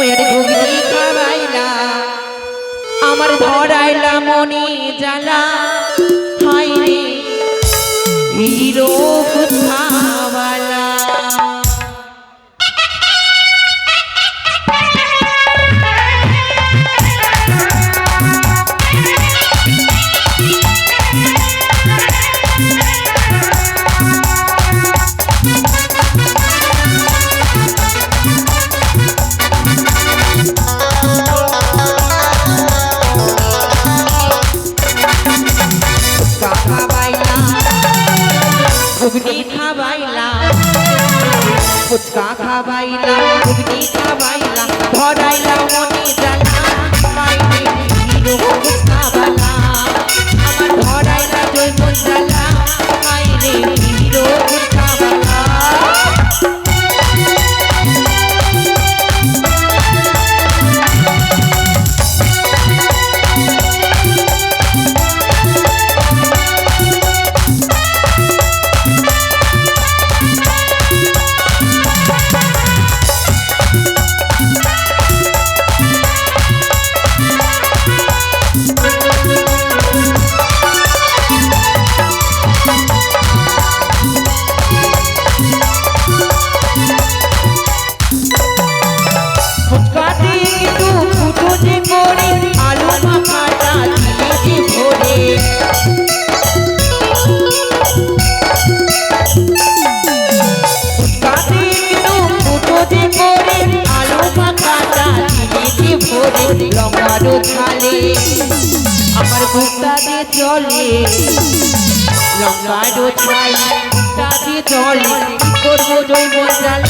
ওয়ের ঘুগনি খাওয়াইলা। আমার ধরাইলা মনে জ্বালা। হাই রে হিরো ফুচকা খাবাইলা, ঘুগনি খাবাইলা, ধরাইলা মনে জানা মাইনে হিরো ফুচকা বালা। আমার ধরাইলা জয় মন চলে লঙ্কা ডোছাই দাদি চলে করবো জৈব জ্বালা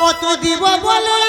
কত দিব বলো?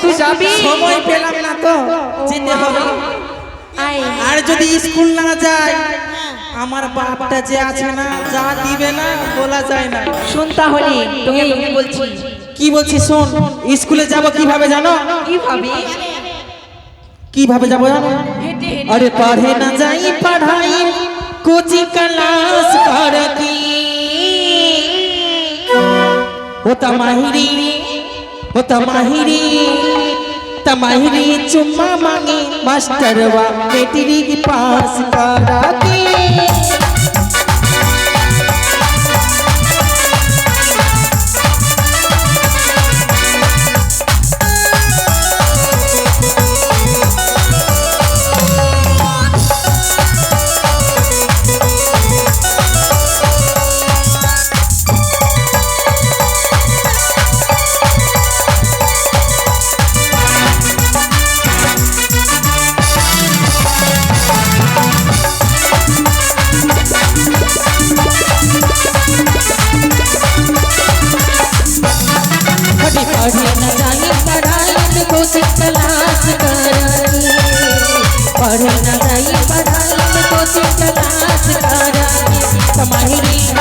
তুই যাবি। সময় পেলাম না তো যেতে হবে। আর যদি স্কুল না যায় হ্যাঁ। আমার বাপটা যে আছে না যা দিবে না বলা যায় না। শুন তাহলে তোকে তুমি বলছি। কি বলছি শোন স্কুলে যাব কীভাবে জানো? কীভাবে? কীভাবে যাব জানো? আরে পড়ে না যাই পড়াই কোচি ক্লাস করতি ও তা মাহিরি ও তা মাহিরি। तमाहिरी चुम्मा मांगे मास्टरवा मैट्रिक पास कराती पढ़े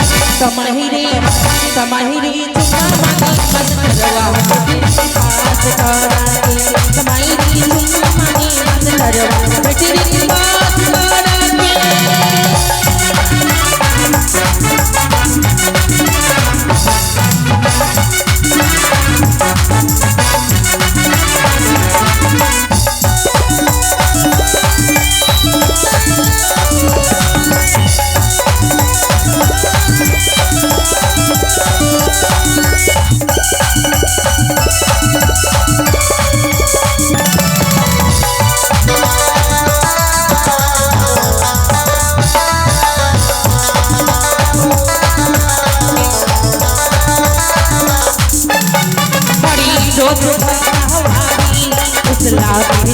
समहरी समहरी तुम्हारा मन करवा पास कराके समहरी तुम्हारा मन करवा बेटी बात कराके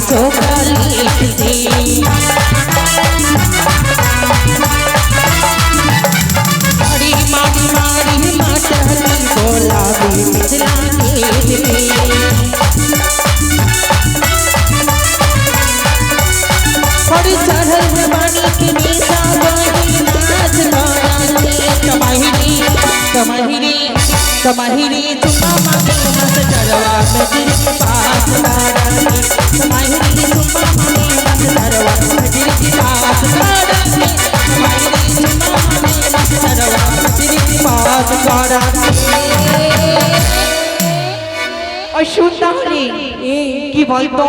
तो करती मारी मारी मारी मटन बोला और चढ़ल बनी के नीचा बनी नाच गाने कमाहिरी कमाहिरी कमाहिरी तुम मामा के मत चढ़वा मेरे पास आ শুন তাহলে কি বলতো?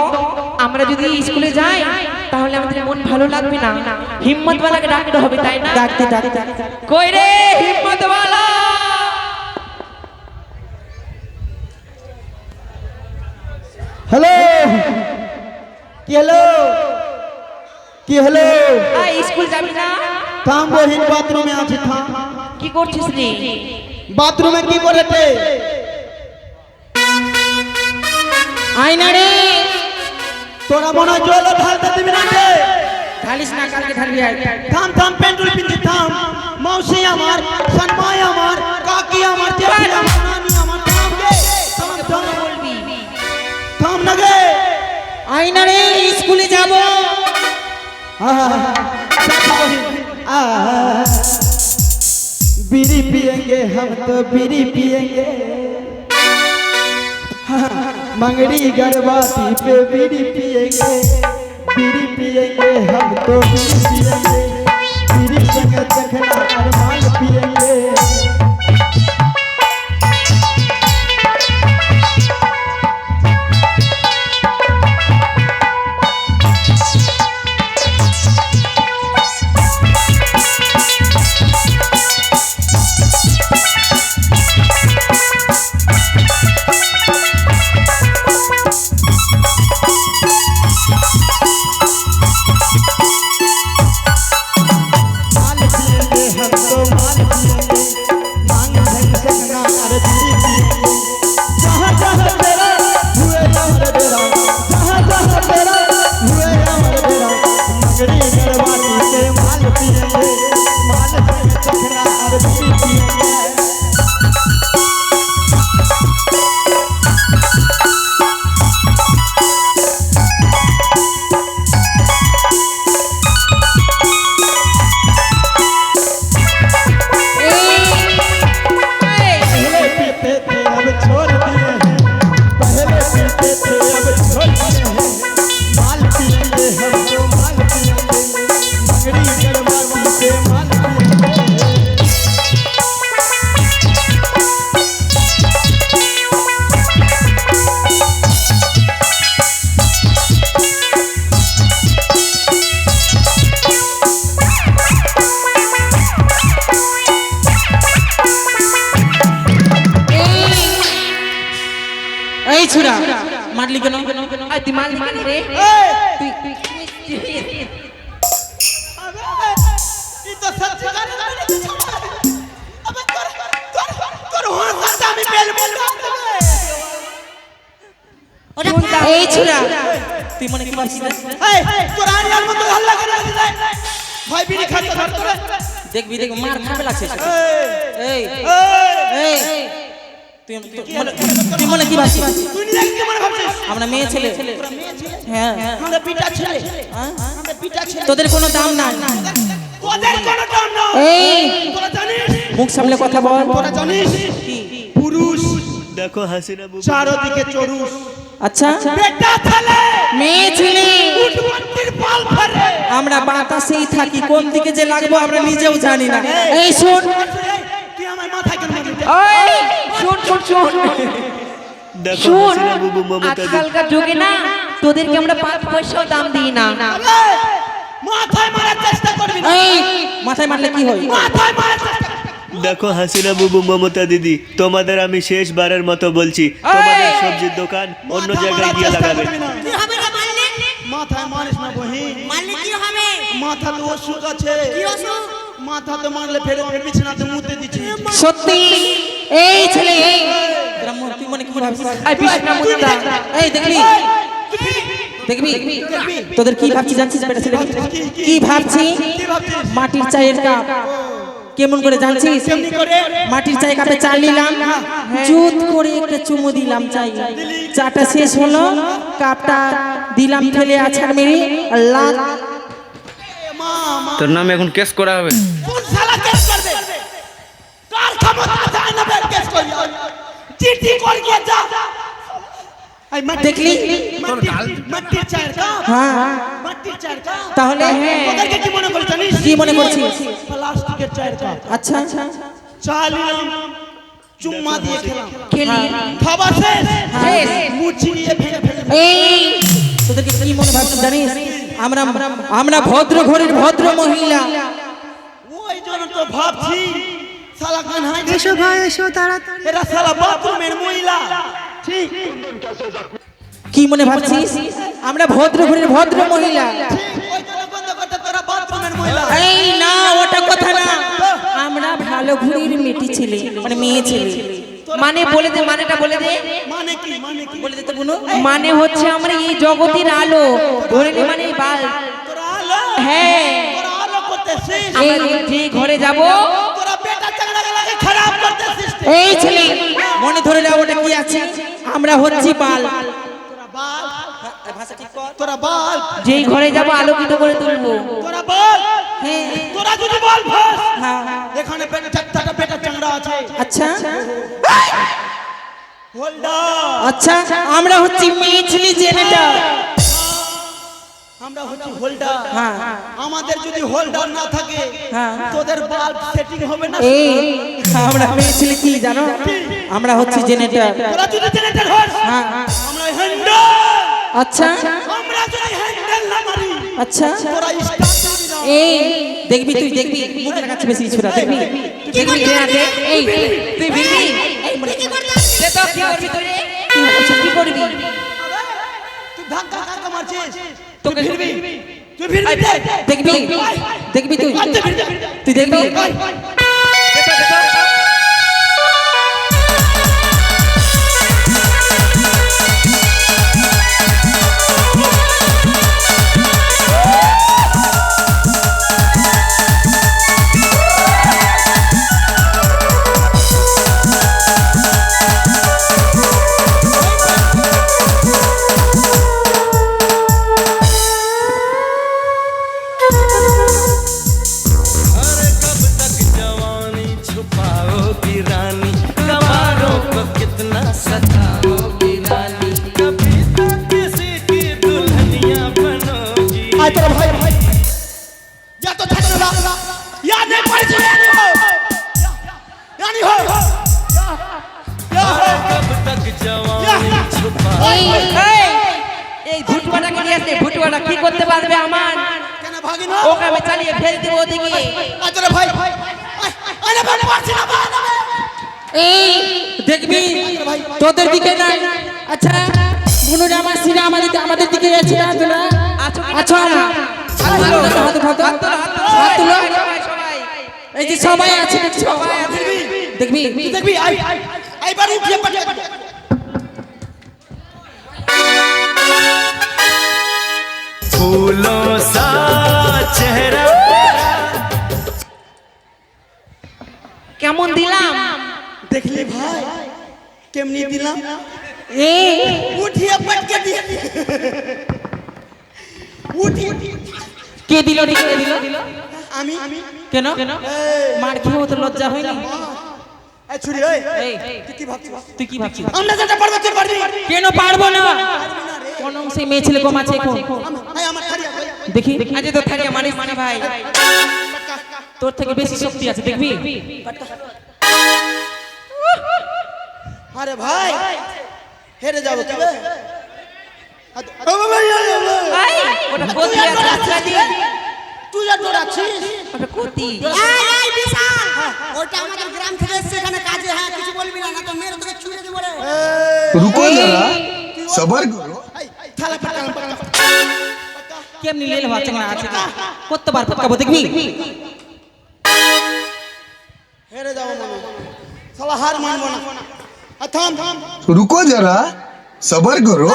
আমরা যদি স্কুলে যাই তাহলে আমাদের মন ভালো লাগবে না। হিম্মত বালাকে ডাকতে হবে তাই না? ডাকতে ডাকতে। কই রে হিম্মত বালা হ্যালো! কি হলো? কি হলো? স্কুল যাবি না? থাম বহিন বাথরুমে আছে থাম। কি করছিস রে বাথরুমে কি করেছে? আয়না রে। তোরা মনে হয় জল ঢালতে দিবি না রে? ঢালিস না কালকে ঢালবি থাম থাম পেন্টুল থাম। মাউসি আমার সন্মাই আমার কাকি আমার আমার। আয়না রে স্কুলে যাব आहा, जाती बहिन, आहा। बीड़ी पिएंगे हम तो बीड़ी पिएंगे हाँ, मंगड़ी गरबाती पे बीड़ी पिएंगे बीड़ी पिएंगे हम तो बीड़ी पिएंगे बीड़ी संग चखना अरमान पिएंगे এই ছোড়া। তুই মনে কি ভাবছিস এই তোর আনি আর মত হল্লা করে দিলাই ভাই বিড়ি খাতে ধর তোরে। দেখবি দেখ মার খাবে লাগছে এই এই এই। তুই তুই মনে- কি ভাবছিস? তুই নিজে কি মনে ভাবছিস? আমরা মেয়ে ছেলে। হ্যাঁ। আমরা পিটা ছেলে। হ্যাঁ? আমরা পিটা ছেলে। তোদের কোনো দাম নাই। তোদের কোনো দাম না এই তোরা জানিস? মুখ সামলে কথা বল। তোরা জানিস? পুরুষ। দেখো হাসিনা বুবু। চারদিকে চরুষ আচ্ছা। বেটা ছেলে। মেয়ে ছেলে। উঠবন্তির পাল ফেলে। আমরা বাতাসেই থাকি। কোন দিকে যে লাগবো আমরা নিজেও জানি না। এই শোন। তুই আমার মাথায় কেন ওই শুন শুন শুন। দেখো শুন। হাসিনা বুবু মমতা আজকালকার যুগে না তোদেরকে আমরা পাঁচ পয়সাও দাম দিই না। মাথায় মারার চেষ্টা করবি না মাথায় মারলে কি হয় মাথায় মারার চেষ্টা দেখো হাসিনা বুবু মমতা দিদি তোমাদের আমি শেষবারের মতো বলছি তোমাদের সবজির দোকান অন্য জায়গায় গিয়ে লাগাবে মাথায় মারিস না বহিন মারলে কি হবে মাথা তো অসুখ আছে কি অসুখ মাথা তো মারলে ফেরে ফেরে বিছানাতে মুতে দিচ্ছি সত্যি এই ছেলে এই তুই মনে কি ভাবছিস আর বিষ্ণা এই দেখবি দেখবি? তোদের কি ভাবছি জানছিস বেটা ছেলে? কি ভাবছি? ভাবছিস মাটির চায়ের কাপ। কেমন করে জানছিস? মাটির চায়ে কাপে চা নিলাম। জুত করে একটা চুমু দিলাম চাই চাটা শেষ হলো। কাপটা দিলাম ফেলে আছাড় মেরে। লাল তোর নামে এখন কেস করা হবে। কোন শালা কেস করবে? কার ক্ষমতা আছে? আইনাবে কেস করি চিঠি কর গিয়ে যা। দেখলি? হ্যাঁ। তাহলে ওদেরকে কি মনে করে জানিস করছিস? প্লাস্টিকের চায়ের কাপ। আচ্ছা। চা নিলাম চুম্মা দিয়ে খেলাম। খেলি। খাবার শেষ? শেষ। মুচি নিয়ে ভেঙে ফেলে এই। তোদেরকে কি মনে ভাবছিস জানিস? আমরা আমরা ভদ্র ঘরের ভদ্র মহিলা। ওই জন্য তো ভাবছি শালা কান হাই এসো ভাই এসো তাড়াতাড়ি। এরা শালা বাথরুমের মহিলা। কি মনে ভাবছিস? আমরা ভদ্র ঘরের ভদ্র মহিলা। ঠিক ওই জন্য বন্ধ করতে তোরা বাথরুমের মহিলা এই না ওটা কথা না। আমরা ভালো ঘুরির মেটি ছেলে মানে মেয়ে ছেলে। মানে বলে দে মানেটা বলে দে। মানে কি মানে কি বলে দে তো বুনু। মানে হচ্ছে আমরা এই জগতের আলো। ধরে নে মানে বাল। তোরা আলো হ্যাঁ। তোরা আলো করতেছিস আমরা যে ঘরে যাব তোরা বেটা চাংড়া লাগে খারাপ করতেছিস এই ছেলে মনে ধরে নাও ওটা কি আছে? আমরা হচ্ছি বাল। তোরা বাল। যেই ঘরে যাব আলোকিত করে তুলবো। তোরা বাল। হ্যাঁ। তোরা যদি বল ফাস হ্যাঁ। এখানে চারটা বেটা চাংড়া আছে। আচ্ছা। হোল্ডার আচ্ছা আমরা হচ্ছি মেয়ে ছেলে জেনেটা আমরা হচ্ছে হোল্ডার হ্যাঁ। আমাদের যদি হোল্ডার না থাকে হ্যাঁ। তোদের বাল্ব সেটিং হবে না। এই আমরা মেয়ে ছেলে কি? জানো আমরা হচ্ছি জেনেটার তোরা যদি জেনারেটর হস হ্যাঁ আমরা হ্যান্ডেল আচ্ছা আমরা যদি হ্যান্ডেল না মারি আচ্ছা তোরা স্টার্ট এই দেখবি তুই দেখবি মুখে লাগাচ্ছে বেশি ছোড়া দেখবি দেখবি এই তুই ভিড়বি কি করতে সে তো কি করবি তুই? কি করবি তুই ধাক্কা ধাক্কা মারছিস তোকে তুই ভিড়বি তুই ভিড়বি দেখবি দেখবি তুই আচ্ছা। তুই দেখবি ওকে আমি চালিয়ে ফেল দেবো ওদিকে আয় তোরা ভাই আরে ভাই পারছি না ভাই এই দেখবি তোদের দিকে নাই আচ্ছা বুনুরা মাসিরা আমাদের আমাদের দিকে যাচ্ছে না তোরা আছো কি না আছো না হাত তুলো, হাত তুলো, হাত তুলো, হাত তুলো। সবাই সবাই এই যে সবাই আছে দেখবি দেখবি আই এইবার উঠিয়ে পাঠিয়ে फूलों सा চেহারা। কেমন দিলাম? দেখলি ভাই কেমনি দিলাম? এ। উঠিয়ে পটকে দিয়ে উঠি কে দিল কে দিল? আমি। কেন? মার খেয়েও তো লজ্জা হয়নি? আমরা কেন পারব না? কোন সেই মেয়ে ছেলে কমাছে এখন? আমার দেখি। আজ তো থাকে মানিস মানে ভাই। তোর থেকে বেশি শক্তি আছে দেখবি? আরে ভাই হেরে যাব কি ভাই ওটা কোতি আছে ওটা কোতি। এই গ্রাম থেকে এসেছে এখানে কাজে হ্যাঁ বলবি না তো মেরে তোকে ছুঁড়ে দেব রে। রুকো সবার থালা। কেমনি লেল হওয়া চেঙ্গা আছে? হ্যাঁ, হ্যাঁ, হ্যাঁ। করতে পারব কাবো দেখবি? হেরে যাও যাব সালা হার মানব না। থাম থাম। রুকো যারা সবর করো।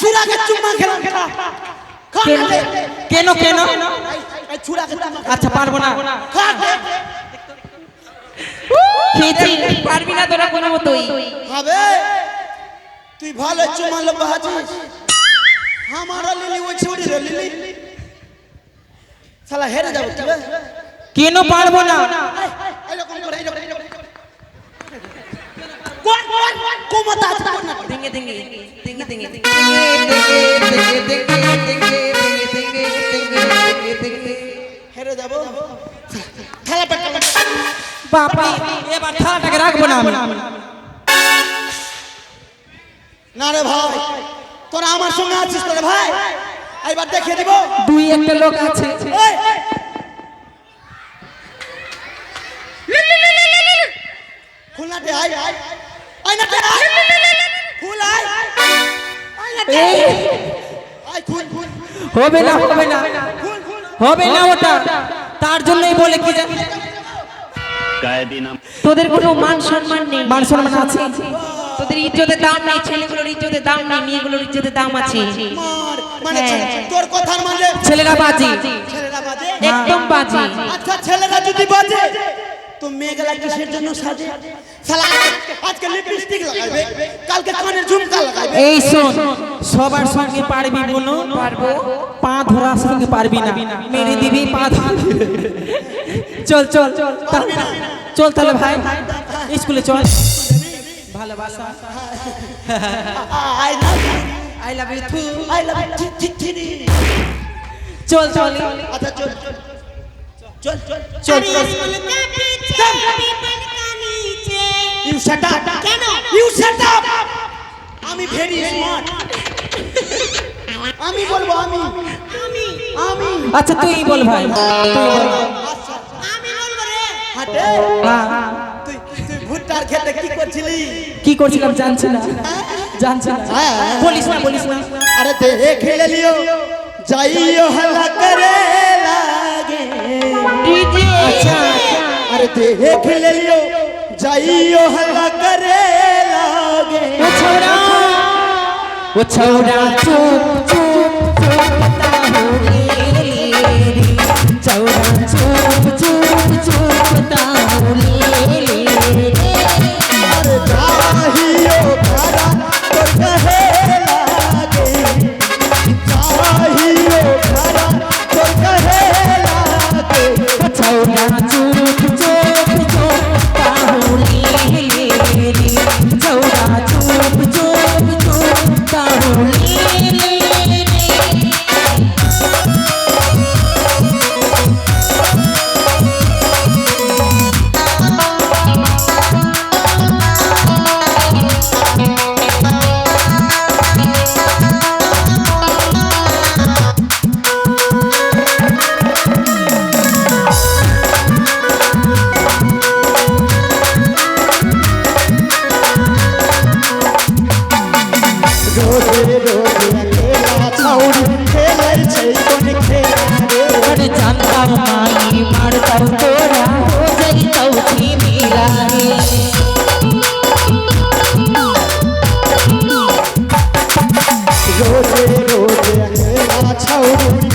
চুরাকে চুম্মা খেলা। খেলা কেন? কেন কেন? এই চুরা আচ্ছা পারব না। খেয়েছি পারবি না তোরা কোনো মতই। হবে তুই ভালো চুমালো হাজি আমারও লিলি ওই ছুরি রে লিলি। সালা হেরে যাব তুই বে। কেন পারব না? এই, করে এইরকম। কোন কোন কোমতা আছে হেরে যাব। খেলা পেট বাপরে এবার খেলাটাকে রাখব না আমি। না রে ভাই। তোরা আমার সঙ্গে আছিস তোরে ভাই। এইবার দেখিয়ে দিব। দুই একটা লোক আছে। খুলনাতে আয়। আয় আয়নাতে আয় খুল আয়। আয়নাতে আয় খুল। খুল হবে না হবে না। হবে না ওটা। তার জন্যই বলে কি জানি? তোদের কোনো মান সম্মান নেই। মান সম্মান আছে? তোদের ইজ্জতের দাম নেই ছেলেগুলোর ইজ্জতের দাম নেই মেয়েগুলোর ইজ্জতের দাম আছে। মানে হ্যাঁ। তোর কথার মানে ছেলেরা বাজি। ছেলেরা বাজে। একদম বাজে। আচ্ছা ছেলেরা যদি বাজে তো মেয়েগুলা কিসের জন্য সাজে। শালা আজকে লিপস্টিক লাগাবে কালকে ঝুমকা এই শোন সবার সঙ্গে পারবি বলো পারব। পা ধরার সঙ্গে পারবি না। মেরে দিবি পা চল চল। চল তাহলে ভাই। স্কুলে চল। ভালোবাসা। I love I love you too I love ঠিক চল চল আচ্ছা চল। চল চল। চল চল। ইউ শাট আপ কেন? ইউ শাট আপ আমি ভেরি স্মার্ট আমি বলব আমি। আমি। আমি। আচ্ছা তুই বল ভাই। তুই বল। আচ্ছা। আমি বলব রে। হাটে। হ্যাঁ, তুই ভুট্টার খেতে কি করছিলি? কি করছিলাম জানছি না। জানছি না। হ্যাঁ। বলিস না বলিস না। আরে দেখে লিও যাইও হালা করে লাগে। ডিজে আচ্ছা। আরে দেখে লিও যাইও হালা করে লাগে। ও ছোরা ও ছোরা চুপ চুপ চুপ পতা হো চুপ চুপ চুপ পতা ছাউনি